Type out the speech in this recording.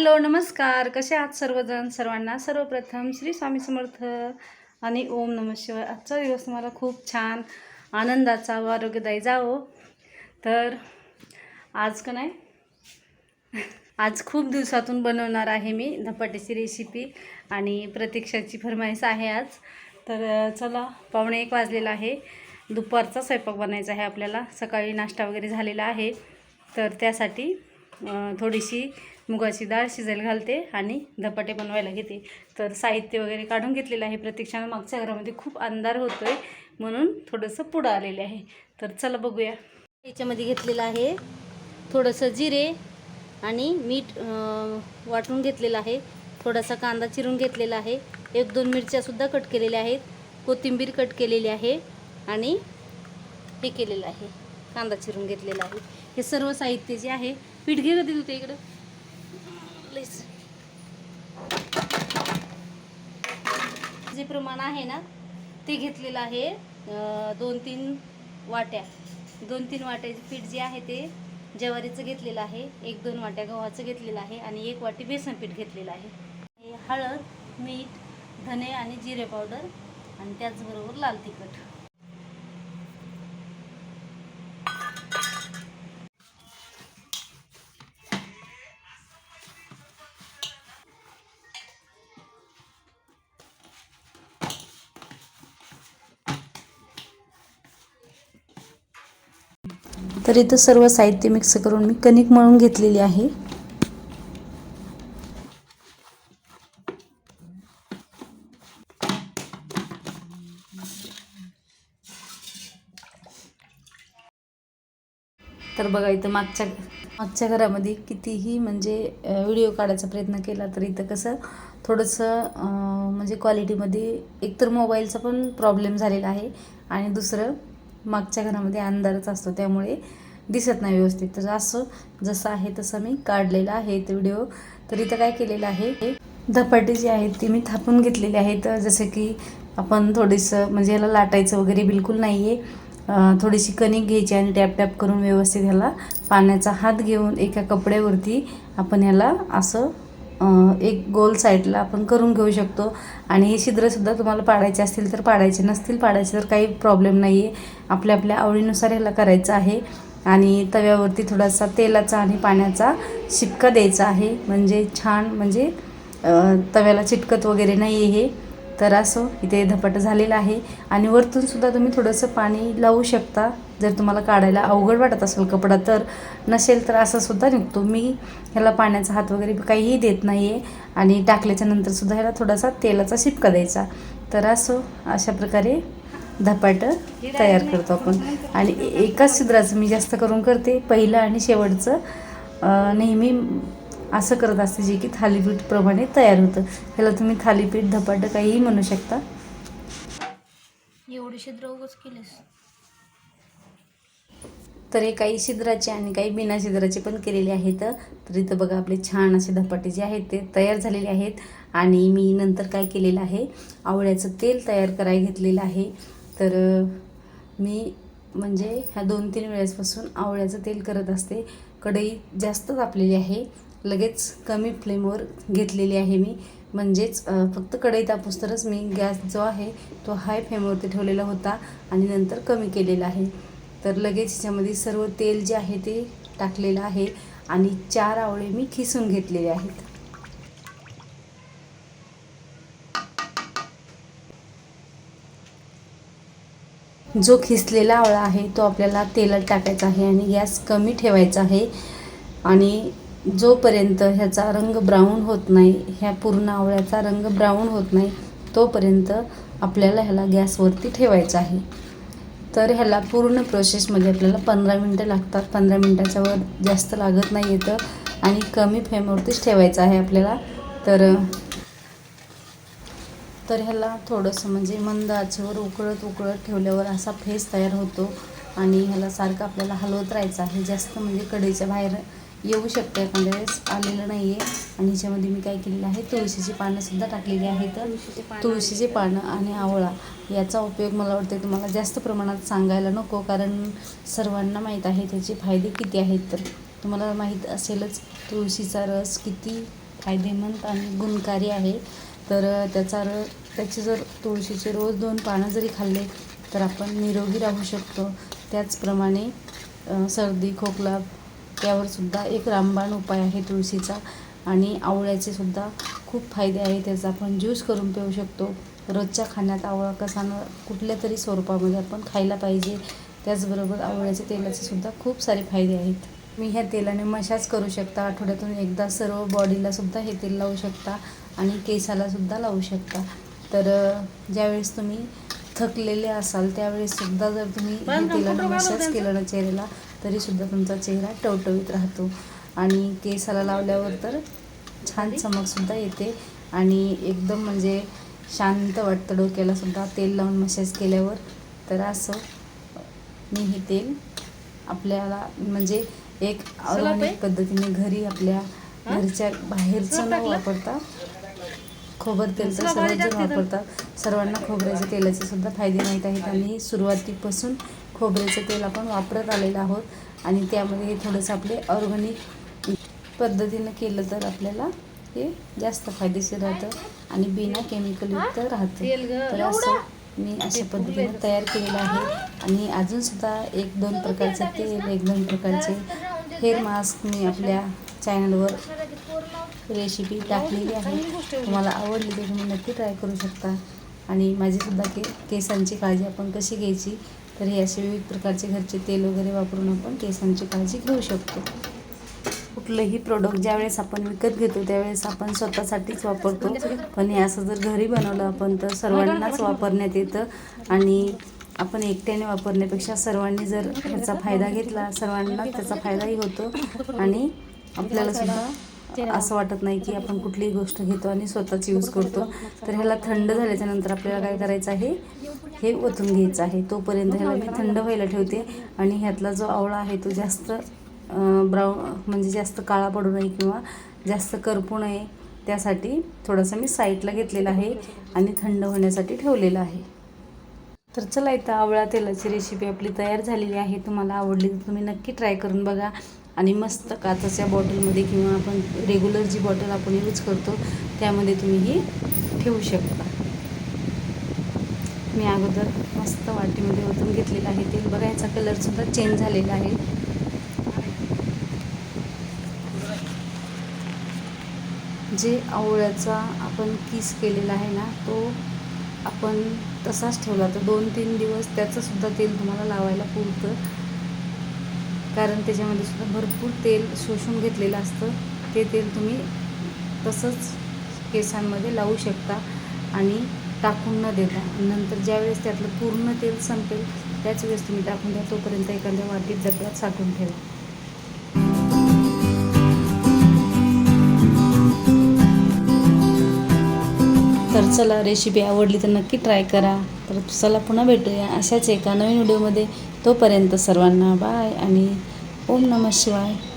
Hello नमस्कार. कसे आहात सर्वजण? सर्वांना सर्वप्रथम श्री स्वामी समर्थ आणि ओम नम शिवाय आजचा दिवस मला खूप छान आनंदाचा व आरोग्यदायी जावो. तर आज का नाही? आज खूप दिवसातून बनवणार आहे मी धपाट्याची रेसिपी आणि प्रतीक्षाची फरमाईश आहे आज. तर चला पावणे एक वाजलेला आहे. दुपारचा स्वयंपाक बनायचा आहे आपल्याला. सकाळी नाश्ता वगैरे झालेला आहे. तर त्यासाठी थोडीशी मुगाची डाळ शिजायला घालते आणि धपाटे बनवायला घेते. तर साहित्य वगैरे काढून घेतलेलं आहे प्रतीक्षानं मागच्या घरामध्ये खूप अंधार होतो आहे म्हणून थोडंसं पुढं आलेले आहे. तर चला बघूया. याच्यामध्ये घेतलेलं आहे थोडंसं जिरे आणि मीठ वाटून घेतलेलं आहे. थोडासा कांदा चिरून घेतलेला आहे. एक दोन मिरच्यासुद्धा कट केलेल्या आहेत. कोथिंबीर कट केलेली आहे आणि हे केलेलं आहे. कांदा चिरून घेतलेला आहे. हे सर्व साहित्य जे आहे पीठ घे कधी तुझ्या इकडं. जे प्रमाण आहे ना ते घेतलेलं आहे दोन तीन वाट्या. दोन तीन वाट्याचे पीठ जे आहे ते ज्वारीचं घेतलेलं आहे एक दोन वाट्या गव्हाचं घेतलेलं आहे आणि एक वाटी बेसन पीठ घेतलेलं आहे. हे हळद मीठ धने आणि जिरे पावडर आणि त्याचबरोबर लाल तिखट. तर इथं सर्व साहित्य मिक्स करून मी कणिक मळून घेतलेली आहे. तर बघा इथं मागच्या मागच्या घरामध्ये कितीही म्हणजे व्हिडिओ काढायचा प्रयत्न केला तर इथं कसं थोडंसं म्हणजे क्वालिटीमध्ये एकतर मोबाईलचा पण प्रॉब्लेम झालेला आहे आणि दुसरं मागच्या घरामध्ये अंधारच असतो त्यामुळे दिसत नाही व्यवस्थित. तर असं जसं आहे तसं मी काढलेलं आहे ते व्हिडिओ. तर इथं काय केलेलं आहे धपाटे जे आहेत ती मी थापून घेतलेली आहेत. जसं की आपण थोडंसं म्हणजे याला लाटायचं वगैरे बिलकुल नाही आहे थोडीशी कणिक घ्यायची आणि टॅप टॅप करून व्यवस्थित ह्याला पाण्याचा हात घेऊन एका कपड्यावरती आपण ह्याला असं एक गोल साईडला आपण करून घेऊ शकतो. आणि हे छिद्रसुद्धा तुम्हाला पाडायचे असतील तर पाडायचे नसतील पाडायचे तर काही प्रॉब्लेम नाही आहे आपल्या आपल्या आवडीनुसार ह्याला करायचं आहे. आणि तव्यावरती थोडासा तेलाचा आणि पाण्याचा शिपका द्यायचा आहे. म्हणजे छान म्हणजे तव्याला चिटकत वगैरे नाही आहे हे. तर असं इथे धपाटं झालेलं आहे. आणि वरतून सुद्धा तुम्ही थोडंसं पाणी लावू शकता. जर तुम्हाला काढायला अवघड वाटत असेल कपडा तर नसेल तर असं सुद्धा निघतो. मी ह्याला पाण्याचा हात वगैरे काहीही देत नाही आहे आणि टाकल्याच्या नंतर सुद्धा ह्याला थोडासा तेलाचा शिपका द्यायचा. तर असो अशा प्रकारे धपाटं तयार करतो आपण. आणि एकाच छिद्राचं मी जास्त करून करते. पहिलं आणि शेवटचं नेहमी असं करत असते जे की थालीपीठप्रमाणे तयार होतं. ह्याला तुम्ही थालीपीठ धपाटं काहीही म्हणू शकता. एवढे छिद्र उगच केलेस. तर हे काही छिद्राचे आणि काही बिना छिद्राचे पण केलेले आहेत. तर इथं बघा आपले छान असे धपाटे जे आहेत ते तयार झालेले आहेत. आणि मी नंतर काय केलेलं आहे आवळ्याचं तेल तयार करायला घेतलेलं आहे. तर मी म्हणजे ह्या दोन तीन वेळेसपासून आवळ्याचं तेल करत असते. कढई जास्त तापलेली आहे. लगेच कमी फ्लेमवर घेतलेली आहे मी. म्हणजेच फक्त कढई तापूस तरच मी गॅस जो आहे तो हाय फ्लेमवरती ठेवलेला होता आणि नंतर कमी केलेला आहे. तर लगेच ह्याच्यामध्ये सर्व तेल जे आहे ते टाकलेलं आहे आणि चार आवळे मी खिसून घेतलेले आहेत. जो खिसलेला आवळा आहे तो आपल्याला तेलात टाकायचा आहे आणि गॅस कमी ठेवायचा आहे. आणि जोपर्यंत ह्याचा रंग ब्राऊन होत नाही ह्या पूर्ण आवळ्याचा रंग ब्राऊन होत नाही तोपर्यंत आपल्याला ह्याला गॅसवरती ठेवायचं आहे. तर ह्याला पूर्ण प्रोसेसमध्ये आपल्याला पंधरा मिनटं लागतात. पंधरा मिनटाच्या वर जास्त लागत नाही येतं आणि कमी फ्लेमवरतीच ठेवायचं आहे आपल्याला. तर तर ह्याला थोडंसं म्हणजे मंद आचेवर उकळत उकळत ठेवल्यावर असा फेस तयार होतो. आणि ह्याला सारखं आपल्याला हलवत राहायचं आहे. जास्त म्हणजे कढईच्या बाहेर येऊ शकतं एखाद्या वेळेस. आलेलं नाही आहे आणि ह्याच्यामध्ये मी काय केलेलं आहे तुळशीची पानंसुद्धा टाकलेली आहेत. तुळशीची पानं आणि आवळा याचा उपयोग मला वाटते तुम्हाला जास्त प्रमाणात सांगायला नको कारण सर्वांना माहीत आहे त्याचे फायदे किती आहेत. तर तुम्हाला माहीत असेलच तुळशीचा रस किती फायदेमंद आणि गुणकारी आहे. तर त्याचा र त्याचे जर तुळशीचे रोज दोन पानं जरी खाल्ले तर आपण निरोगी राहू शकतो. त्याचप्रमाणे सर्दी खोकला त्यावर सुद्धा एक रामबाण उपाय आहे तुळशीचा. आणि आवळ्याचे सुद्धा खूप फायदे आहे त्याचा आपण ज्यूस करून पिऊ शकतो. रोजच्या खाण्यात आवळा कसा न कुठल्या तरी स्वरूपामध्ये आपण खायला पाहिजे त्याचबरोबर आवळ्याच्या तेलाचे सुद्धा खूप सारे फायदे आहेत. मी ह्या तेलाने मसाज करू शकता आठवड्यातून एकदा सर्व बॉडीला सुद्धा हे तेल लावू शकता आणि केसाला सुद्धा लावू शकता. तर ज्यावेळेस तुम्ही थकलेले असाल त्यावेळेस सुद्धा जर तुम्ही तेलाने मसाज केलं ना चेहऱ्याला तरीसुद्धा तुमचा चेहरा टवटवीत राहतो. आणि केसाला लावल्यावर तर छान चमकसुद्धा येते. आणि एकदम म्हणजे शांत वाटतं डोक्याला सुद्धा. तेल लावून मसाज केल्यावर तर असं मी हे तेल आपल्याला म्हणजे एक ऑर्गॅनिक पद्धतीने घरी आपल्या घरच्या बाहेरचं न वापरता खोबर तेल तर. सर्वजण वापरतात सर्वांना खोबऱ्याच्या तेलाचे सुद्धा फायदे माहीत आहेत. आणि सुरुवातीपासून खोबऱ्याचं तेल आपण वापरत आलेलो आहोत आणि त्यामध्ये हे थोडंसं आपले ऑर्गॅनिक पद्धतीनं केलं तर आपल्याला हे जास्त फायदेशीर राहतं आणि बिना केमिकलयुक्त राहतं. तर असं मी अशा पद्धतीने तयार केलेलं आहे. आणि अजूनसुद्धा एक दोन प्रकारचे तेल एक दोन प्रकारचे हेअर मास्क मी आपल्या चॅनलवर रेसिपी टाकलेली आहे. तुम्हाला आवडली तर तुम्ही नक्की ट्राय करू शकता. आणि माझीसुद्धा के केसांची काळजी आपण कशी घ्यायची तर हे असे विविध प्रकारचे घरचे तेल वगैरे वापरून आपण केसांची काळजी घेऊ शकतो. कुठलंही प्रोडक्ट ज्यावेळेस आपण विकत घेतो त्यावेळेस आपण स्वतःसाठीच वापरतो. पण हे असं जर घरी बनवलं आपण तर सर्वांनाच वापरण्यात येतं. आणि आपण एकट्याने वापरण्यापेक्षा सर्वांनी जर ह्याचा फायदा घेतला सर्वांना त्याचा फायदाही होतो. आणि आपल्याला सुद्धा असं वाटत नाही की आपण कुठलीही गोष्ट घेतो आणि स्वतःच यूज करतो. तर ह्याला थंड झाल्याच्यानंतर आपल्याला काय करायचं आहे? हे ओतून घ्यायचं आहे. तोपर्यंत ह्याला मी थंड व्हायला ठेवते. आणि ह्यातला जो आवळा आहे तो जास्त ब्राऊन म्हणजे जास्त काळा पडू नये किंवा जास्त करपू नये त्यासाठी थोडासा मी साईडला घेतलेला आहे आणि थंड होण्यासाठी ठेवलेला आहे. तर चला इथं आवळा तेलाची रेसिपी आपली तयार झालेली आहे. तुम्हाला आवडली तर तुम्ही नक्की ट्राय करून बघा. आणि मस्त काचाच्या बॉटलमध्ये किंवा आपण रेग्युलर जी बॉटल आपण यूज करतो त्यामध्ये तुम्ही ही ठेवू शकता. मी अगोदर मस्त वाटीमध्ये ओतून घेतलेलं आहे तेल. बघा याचा कलरसुद्धा चेंज झालेला आहे. जे आवळ्याचा आपण किस केलेला आहे ना तो आपण तसाच ठेवला. तर दोन तीन दिवस त्याचंसुद्धा तेल तुम्हाला लावायला पुरतं. कारण त्याच्यामध्ये सुद्धा भरपूर तेल शोषून घेतलेलं असतं. ते तेल तुम्ही तसंच केसांमध्ये लावू शकता आणि टाकून न देता. नंतर ज्यावेळेस त्यातलं पूर्ण तेल संपेल त्याच वेळेस तुम्ही टाकून द्या. तोपर्यंत एखाद्या वाटीत डब्यात साठवून ठेवा. तर चला रेसिपी आवडली तर नक्की ट्राय करा. तर चला पुन्हा भेटूया अशाच एका नवीन व्हिडिओमध्ये. तोपर्यंत सर्वांना बाय आणि ओम नमः शिवाय.